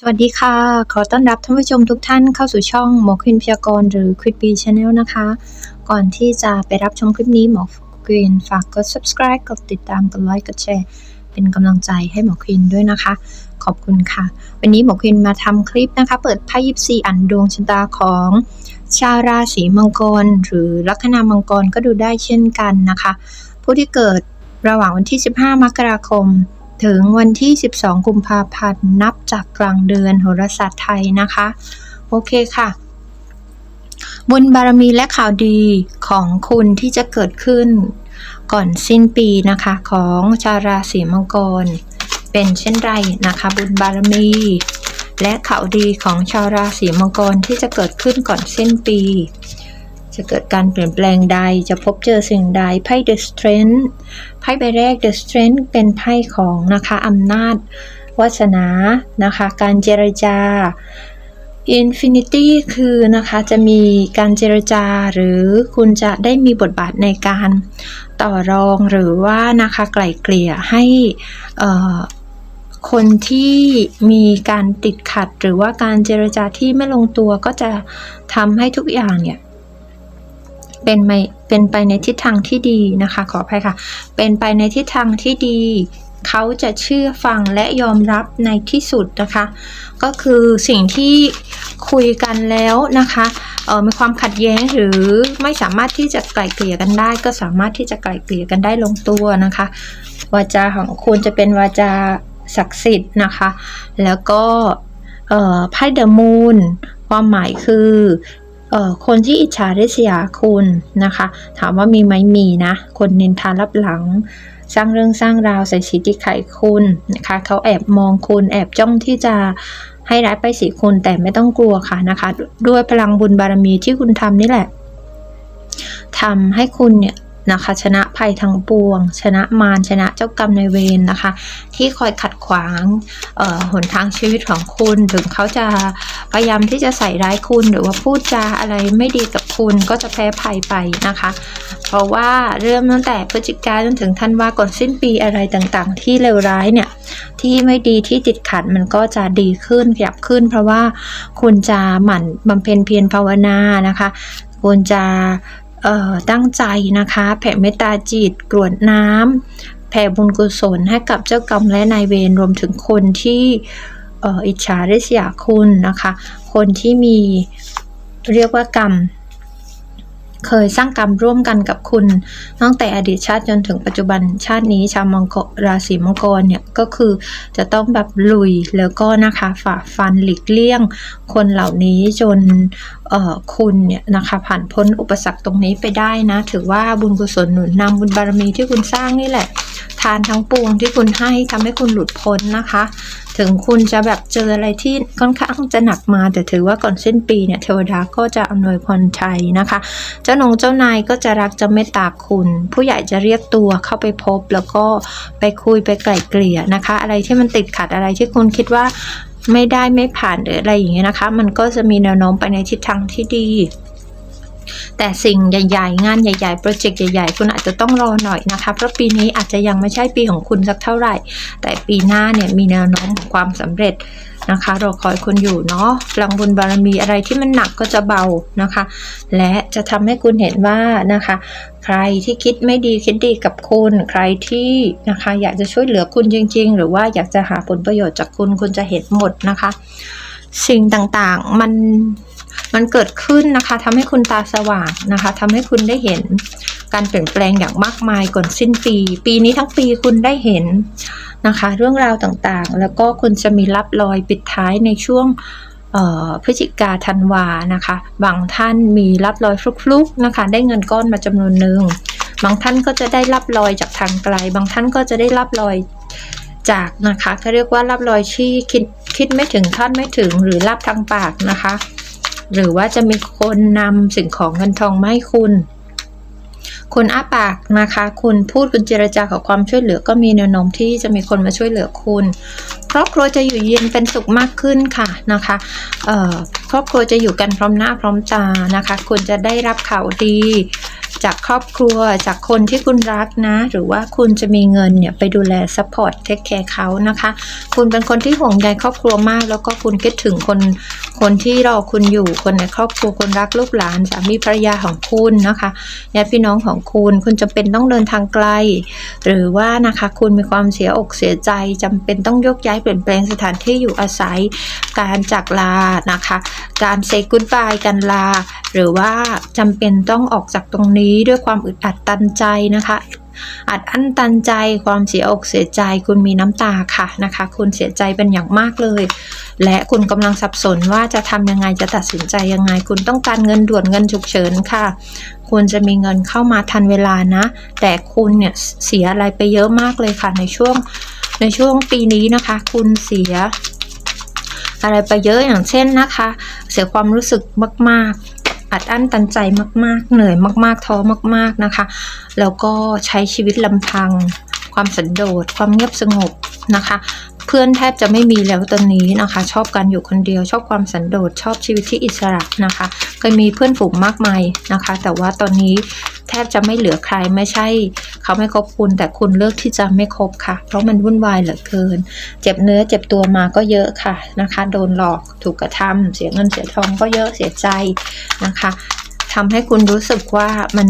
สวัสดีค่ะ ขอต้อนรับท่านผู้ชมทุกท่านเข้าสู่ช่องหมอควินพยากรณ์หรือควิดบีชาแนลนะคะ ก่อนที่จะไปรับชมคลิปนี้หมอควินฝากกด subscribe กดติดตามกดไลค์กดแชร์เป็นกำลังใจให้หมอควินด้วยนะคะ ขอบคุณค่ะ วันนี้หมอควินมาทำคลิปนะคะ เปิดไพ่ยิปซีอันดวงชะตาของชาวราศีมังกร หรือลัคนามังกรก็ดูได้เช่นกันนะคะ ผู้ที่เกิดระหว่างวันที่ 15 มกราคม ถึงวันที่ 12 กุมภาพันธ์ นับจากกลางเดือนโหราศาสตร์ไทยนะคะ โอเคค่ะ บุญบารมีและข่าวดีของคุณที่จะเกิดขึ้น ก่อนสิ้นปีนะคะของชาวราศีมังกร เป็นเช่นไรนะคะ บุญบารมี และข่าวดีของชาวราศีมังกรที่จะเกิดขึ้นก่อนสิ้นปี จะเกิดการเปลี่ยนแปลงใดจะพบเจอสิ่งใดไพ่ The Strength ไพ่ใบแรก The Strength เป็นไพ่ของนะคะอำนาจวาสนานะคะ การเจรจา Infinity คือนะคะจะมีการเจรจาหรือคุณจะได้มีบทบาทในการต่อรองหรือว่านะคะไกล่เกลี่ยให้คนที่มีการติดขัดหรือว่าการเจรจาที่ไม่ลงตัวก็จะทำให้ทุกอย่างเนี่ย เป็นไปเป็นไปในทิศทางที่ดีนะคะ ขออภัยค่ะ เป็นไปในทิศทางที่ดี เขาจะเชื่อฟังและยอมรับในที่สุดนะคะ ก็คือสิ่งที่คุยกันแล้วนะคะเออมีความขัดแย้งหรือไม่สามารถที่จะไกล่เกลี่ยกันได้ ก็สามารถที่จะไกล่เกลี่ยกันได้ลงตัวนะคะ วาจาของคุณจะเป็นวาจาศักดิ์สิทธิ์นะคะ แล้วก็ไพ่เดอะมูนความหมายคือ คนที่อิจฉาริษยาคุณนะคะ ถามว่ามีไหมมีนะ คนนินทารับหลัง สร้างเรื่องสร้างราวใส่สีที่ไข่คุณนะคะเขาแอบมองคุณแอบจ้องที่จะให้ร้ายไปสีคุณแต่ไม่ต้องกลัวค่ะนะคะ ด้วยพลังบุญบารมีที่คุณทำนี่แหละทำให้คุณเนี่ย นะคะ ชนะภัยทั้งปวง ชนะมารชนะเจ้ากรรมในายเวรนะคะ ที่คอยขัดขวางหนทางชีวิตของคุณ ถึงเขาจะพยายามที่จะใส่ร้ายคุณ หรือว่าพูดจาอะไรไม่ดีกับคุณก็จะแพ้ภัยไปนะคะ เพราะว่าเริ่มตั้งแต่พฤศจิกายนจนถึงธันวาก่อนสิ้นปีอะไรต่างๆ ที่เลวร้ายเนี่ยที่ไม่ดีที่ติดขัดมันก็จะดีขึ้นขยับขึ้น เพราะว่าคุณจะหมั่นบำเพ็ญเพียรภาวนานะคะคุณจะ ตั้งใจนะคะ แผ่เมตตาจิตกรวดน้ำแผ่บุญกุศลให้กับเจ้ากรรมและนายเวรรวมถึงคนที่อ,อ,อิจฉาริษยาคุณนะคะ คนที่มีเรียกว่ากรรม เคยสร้างกรรมร่วมกันกับคุณ ตั้งแต่อดีตชาติจนถึงปัจจุบันชาตินี้ชาวมังกรราศีมังกรเนี่ยก็คือจะต้องแบบลุยแล้วก็นะคะฝ่าฟันหลีกเลี่ยง คนเหล่านี้จนเอ่อคุณเนี่ยนะคะผ่านพ้นอุปสรรคตรงนี้ไปได้นะ ถือว่าบุญกุศลหนุนนำบุญบารมีที่คุณสร้างนี่แหละ ทานทั้งปวงที่คุณให้ทำให้คุณหลุดพ้นนะคะ ถึงคุณจะแบบเจออะไรที่ค่อนข้างจะหนักมา แต่ถือว่าก่อนสิ้นปีเนี่ยเทวดาก็จะอำนวยพรชัยนะคะ เจ้านงเจ้านายก็จะรักจะเมตตาคุณ ผู้ใหญ่จะเรียกตัวเข้าไปพบแล้วก็ไปคุยไปไกล่เกลี่ยนะคะ อะไรที่มันติดขัดอะไรที่คุณคิดว่าไม่ได้ไม่ผ่านหรืออะไรอย่างเงี้ยนะคะ มันก็จะมีแนวโน้มไปในทิศทางที่ดี แต่สิ่งใหญ่ๆ งานใหญ่ๆ โปรเจกต์ใหญ่ๆ คุณอาจจะต้องรอหน่อยนะคะ เพราะปีนี้อาจจะยังไม่ใช่ปีของคุณสักเท่าไหร่ แต่ปีหน้าเนี่ยมีแนวโน้มของความสำเร็จนะคะรอคอยคุณอยู่เนาะพลังบุญบารมีอะไรที่มันหนักก็จะเบานะคะ และจะทำให้คุณเห็นว่านะคะ ใครที่คิดไม่ดีคิดดีกับคุณใครที่นะคะ อยากจะช่วยเหลือคุณจริง ๆ หรือว่าอยากจะหาผลประโยชน์จากคุณคุณจะเห็นหมดนะคะ สิ่งต่างๆมัน มันเกิดขึ้นนะคะทำให้คุณตาสว่างนะคะทำให้คุณได้เห็นการเปลี่ยนแปลงอย่างมากมายก่อนสิ้นปี ปีนี้ทั้งปีคุณได้เห็นนะคะ เรื่องราวต่างๆ แล้วก็คุณจะมีรับรอยปิดท้ายในช่วงพฤศจิกาธันวานะคะ บางท่านมีรับรอยฟลุกๆนะคะ ได้เงินก้อนมาจำนวนหนึ่ง บางท่านก็จะได้รับรอยจากทางไกล บางท่านก็จะได้รับรอยจากนะคะเขาเรียกว่ารับรอยที่คิดคิดไม่ถึงคาดไม่ถึงหรือรับทางปากนะคะ หรือว่าจะมีคนนำสิ่งของเงินทองมาให้คุณ คุณอ้าปากนะคะ คุณพูดคุณเจรจาขอความช่วยเหลือก็มีแนวโน้มที่จะมีคนมาช่วยเหลือคุณ ครอบครัวจะอยู่เย็นเป็นสุขมากขึ้นค่ะนะคะครอบครัวจะอยู่กันพร้อมหน้าพร้อมตานะคะ คุณจะได้รับข่าวดี จากครอบครัวจากคนที่คุณรักนะ หรือว่าคุณจะมีเงินเนี่ยไปดูแลซัพพอร์ตเทคแคร์เขานะคะ คุณเป็นคนที่ห่วงใยครอบครัวมาก แล้วก็คุณคิดถึงคนคนที่รอคุณอยู่คนในครอบครัวคนรักลูกหลานสามีภรรยาของคุณนะคะญาติพี่น้องของคุณ คุณจะเป็นต้องเดินทางไกล หรือว่านะคะคุณมีความเสียอกเสียใจจำเป็นต้องยกย้ายเปลี่ยนแปลงสถานที่อยู่อาศัยการจากลานะคะ การเซกุนบายกันลา หรือว่าจำเป็นต้องออกจากตรงนี้นี้ด้วยความอึดอัดตันใจนะคะอัดอั้นตันใจความเสียอกเสียใจ คุณมีน้ำตาค่ะนะคะ คุณเสียใจเป็นอย่างมากเลย และคุณกำลังสับสนว่าจะทำยังไงจะตัดสินใจยังไง คุณต้องการเงินด่วนเงินฉุกเฉินค่ะ คุณจะมีเงินเข้ามาทันเวลานะ แต่คุณเนี่ยเสียอะไรไปเยอะมากเลยค่ะในช่วงในช่วงปีนี้นะคะ คุณเสียอะไรไปเยอะอย่างเช่นนะคะ เสียความรู้สึกมาก ๆ อัดอั้นตันใจมาก ๆ เหนื่อยมาก ๆ ท้อมาก ๆนะคะ แล้วก็ใช้ชีวิตลำพัง ความสันโดษความเงียบสงบนะคะ เพื่อนแทบจะไม่มีแล้วตอนนี้นะคะ ชอบการอยู่คนเดียว ชอบความสันโดษชอบชีวิตที่อิสระนะคะ เคยมีเพื่อนฝูงมากมายนะคะ แต่ว่าตอนนี้แทบจะไม่เหลือใครไม่ใช่ เขาไม่คบคุณแต่คุณเลือกที่จะไม่คบค่ะ เพราะมันวุ่นวายเหลือเกิน เจ็บเนื้อเจ็บตัวมาก็เยอะค่ะนะคะ โดนหลอกถูกกระทำเสียเงินเสียทองก็เยอะเสียใจนะคะทำให้คุณรู้สึกว่ามัน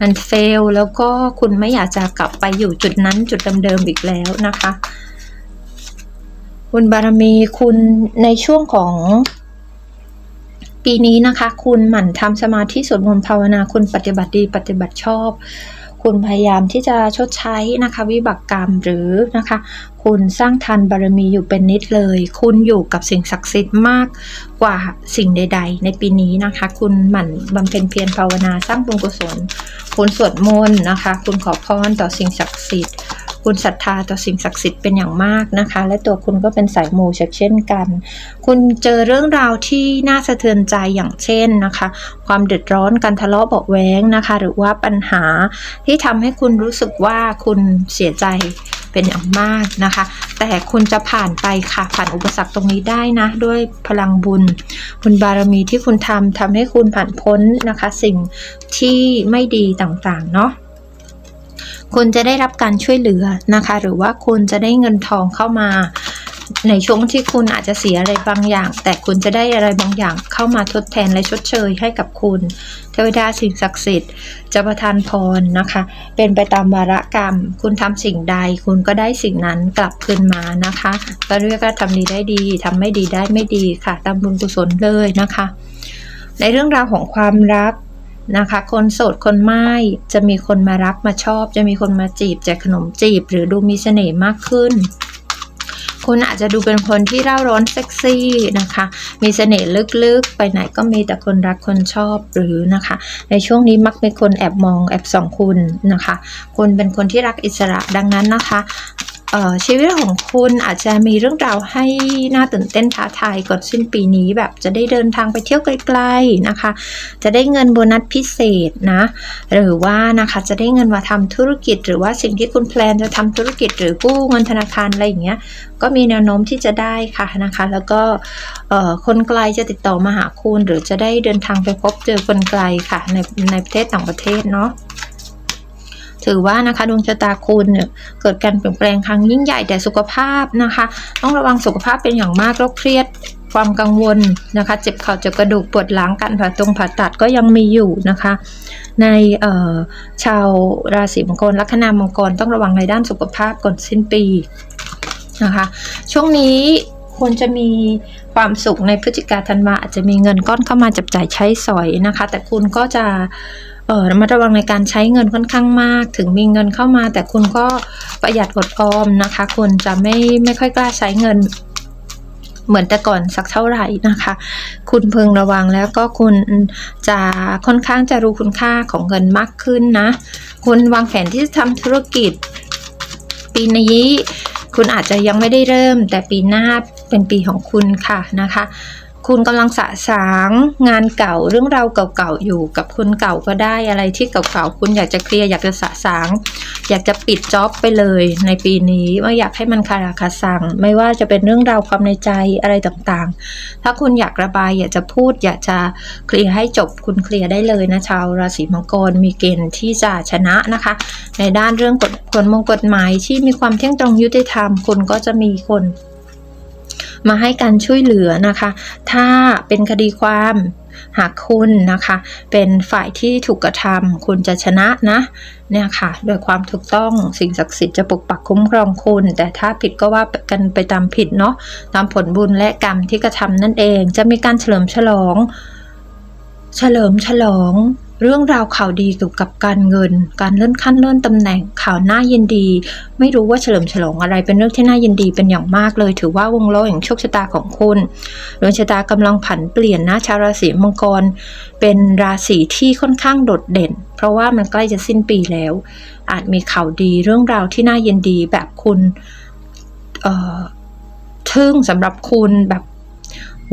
มันเฟลแล้วก็คุณไม่อยากจะกลับไปอยู่จุดนั้นจุดเดิมๆอีกแล้วนะคะ คุณบารมีคุณในช่วงของปีนี้นะคะ คุณหมั่นทำสมาธิสวดมนต์ภาวนาคุณปฏิบัติดีปฏิบัติชอบ คุณพยายามที่จะชดใช้นะคะ วิบากกรรมหรือนะคะ คุณสร้างทานบารมีอยู่เป็นนิดเลย คุณอยู่กับสิ่งศักดิ์สิทธิ์มากกว่าสิ่งใด ๆ ในปีนี้นะคะ คุณหมั่นบำเพ็ญเพียรภาวนาสร้างบุญกุศล คุณสวดมนต์นะคะ คุณขอพรต่อสิ่งศักดิ์สิทธิ์ คุณศรัทธาต่อสิ่งศักดิ์สิทธิ์เป็นอย่างมากนะคะ และตัวคุณก็เป็นสายมูเช่นกัน คุณเจอเรื่องราวที่น่าสะเทือนใจอย่างเช่นนะคะ ความเดือดร้อนการทะเลาะเบาะแว้งนะคะ หรือว่าปัญหาที่ทำให้คุณรู้สึกว่าคุณเสียใจเป็นอย่างมากนะคะ แต่คุณจะผ่านไปค่ะ ผ่านอุปสรรคตรงนี้ได้นะ ด้วยพลังบุญ บุญบารมีที่คุณทำทำให้คุณผ่านพ้นนะคะ สิ่งที่ไม่ดีต่างๆ เนาะ คุณจะได้รับการช่วยเหลือนะคะ หรือว่าคุณจะได้เงินทองเข้ามา ในช่วงที่คุณอาจจะเสียอะไรบางอย่าง แต่คุณจะได้อะไรบางอย่างเข้ามาทดแทนและชดเชยให้กับคุณ เทวดาสิ่งศักดิ์สิทธิ์จะประทานพรนะคะ เป็นไปตามวาระกรรม คุณทำสิ่งใด คุณก็ได้สิ่งนั้นกลับคืนมานะคะก็เรียกว่าทำดีได้ดีทำไม่ดีได้ไม่ดีค่ะตามบุญกุศลเลยนะคะ ในเรื่องราวของความรัก นะคะ คนโสดคนไม่จะมีคนมารักมาชอบ จะมีคนมาจีบแจกขนมจีบ หรือดูมีเสน่ห์มากขึ้น คุณอาจจะดูเป็นคนที่เร่าร้อนเซ็กซี่นะคะ มีเสน่ห์ลึกๆ ไปไหนก็มีแต่คนรักคนชอบหรือนะคะ ในช่วงนี้มักมีคนแอบมองแอบส่องคุณนะคะ คุณเป็นคนที่รักอิสระดังนั้นนะคะ ชีวิตของคุณอาจจะมีเรื่องราวให้น่าตื่นเต้นท้าทายก่อนสิ้นปีนี้ แบบจะได้เดินทางไปเที่ยวไกลๆนะคะ จะได้เงินโบนัสพิเศษนะ หรือว่านะคะจะได้เงินมาทำธุรกิจ หรือว่าสิ่งที่คุณแพลนจะทำธุรกิจ หรือกู้เงินธนาคารอะไรอย่างเงี้ยก็มีแนวโน้มที่จะได้ค่ะนะคะ แล้วก็คนไกลจะติดต่อมาหาคุณ หรือจะได้เดินทางไปพบเจอคนไกลค่ะในในประเทศต่างประเทศเนาะ ถือว่านะคะดวงชะตาคุณเนี่ยเกิดการเปลี่ยนแปลงครั้งยิ่งใหญ่แต่สุขภาพนะคะ ต้องระวังสุขภาพเป็นอย่างมากโรคเครียดความกังวลนะคะ เจ็บเข่าเจ็บกระดูกปวดหลังการผ่าตรงผ่าตัดก็ยังมีอยู่นะคะ ในชาวราศีมังกรลัคนามังกรต้องระวังในด้านสุขภาพก่อนสิ้นปีนะคะ ช่วงนี้ ควรจะมีความสุขในพฤศจิกาธันวาอาจจะมีเงินก้อนเข้ามาจับจ่ายใช้สอยนะคะ แต่คุณก็จะเอ่อระมัดระวังในการใช้เงินค่อนข้างมาก ถึงมีเงินเข้ามา แต่คุณก็ประหยัดอดออมนะคะคุณจะไม่ไม่ค่อยกล้าใช้เงินเหมือนแต่ก่อนสักเท่าไหร่นะคะ คุณพึงระวังแล้วก็คุณจะค่อนข้างจะรู้คุณค่าของเงินมากขึ้นนะ คุณวางแผนที่จะทำธุรกิจ ปีนี้คุณอาจจะยังไม่ได้เริ่ม แต่ปีหน้า เป็นปีของคุณค่ะนะคะ คุณกำลังสะสางงานเก่าเรื่องราวเก่าๆอยู่กับคนเก่าก็ได้อะไรที่เก่าๆคุณอยากจะเคลียร์อยากจะสะสาง อยากจะปิดจ็อบไปเลยในปีนี้ว่าอยากให้มันคาราคาซังไม่ว่าจะเป็นเรื่องราวความในใจอะไรต่างๆ ถ้าคุณอยากระบายอยากจะพูด อยากจะเคลียร์ให้จบคุณเคลียร์ได้เลยนะชาวราศีมังกรมีเกณฑ์ที่จะชนะนะคะ ในด้านเรื่องกฎกฎมงกฎหมายที่มีความเที่ยงตรงยุติธรรมคุณก็จะมีคน มาให้การช่วยเหลือนะคะ ถ้าเป็นคดีความหากคุณนะคะ เป็นฝ่ายที่ถูกกระทำคุณจะชนะนะเนี่ยค่ะโดยความถูกต้องสิ่งศักดิ์สิทธิ์จะปกปักคุ้มครองคุณ แต่ถ้าผิดก็ว่ากันไปตามผิดเนาะตามผลบุญและกรรมที่กระทำนั่นเอง จะมีการเฉลิมฉลอง เฉลิมฉลอง เรื่องราวข่าวดีเกี่ยวกับการเงิน การเลื่อนขั้นเลื่อนตำแหน่งข่าวน่ายินดี ไม่รู้ว่าเฉลิมฉลองอะไรเป็นเรื่องที่น่ายินดีเป็นอย่างมากเลย ถือว่าวงล้อแห่งโชคชะตาของคุณดวงชะตากำลังผันเปลี่ยนนะชาวราศีมังกร เป็นราศีที่ค่อนข้างโดดเด่น เพราะว่ามันใกล้จะสิ้นปีแล้ว อาจมีข่าวดีเรื่องราวที่น่ายินดีแบบคุณเอ่อทึ่งสำหรับคุณแบบ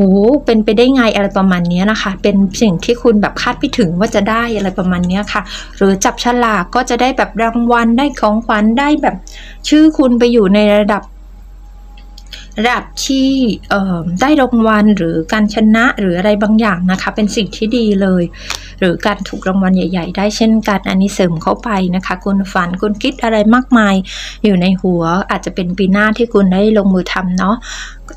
โอ้เป็นไปได้ไงอะไรประมาณนี้นะคะ เป็นสิ่งที่คุณแบบคาดไม่ถึงว่าจะได้อะไรประมาณนี้ค่ะ หรือจับฉลากก็จะได้แบบรางวัลได้ของขวัญได้แบบ ชื่อคุณไปอยู่ในระดับระดับที่ได้รางวัลหรือการชนะหรืออะไรบางอย่างนะคะ เป็นสิ่งที่ดีเลย หรือการถูกรางวัลใหญ่ ๆ ได้เช่นกันอันนี้เสริมเข้าไปนะคะ คุณฝันคุณคิดอะไรมากมาย อยู่ในหัวอาจจะเป็นปีหน้าที่คุณได้ลงมือทำเนาะ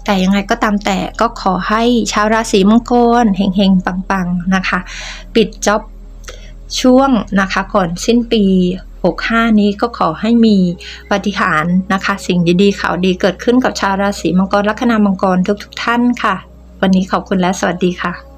แต่ยังไงก็ตามแต่ก็ขอให้ชาวราศีมังกรเฮงๆ ปังๆนะคะ ปิดจ็อบช่วงนะคะก่อนสิ้นปี 65 นี้ก็ขอให้มีปฏิหารนะคะ สิ่งดีๆข่าวดีเกิดขึ้นกับชาวราศีมังกรลัคนามังกรทุกๆท่านค่ะ วันนี้ขอบคุณและสวัสดีค่ะ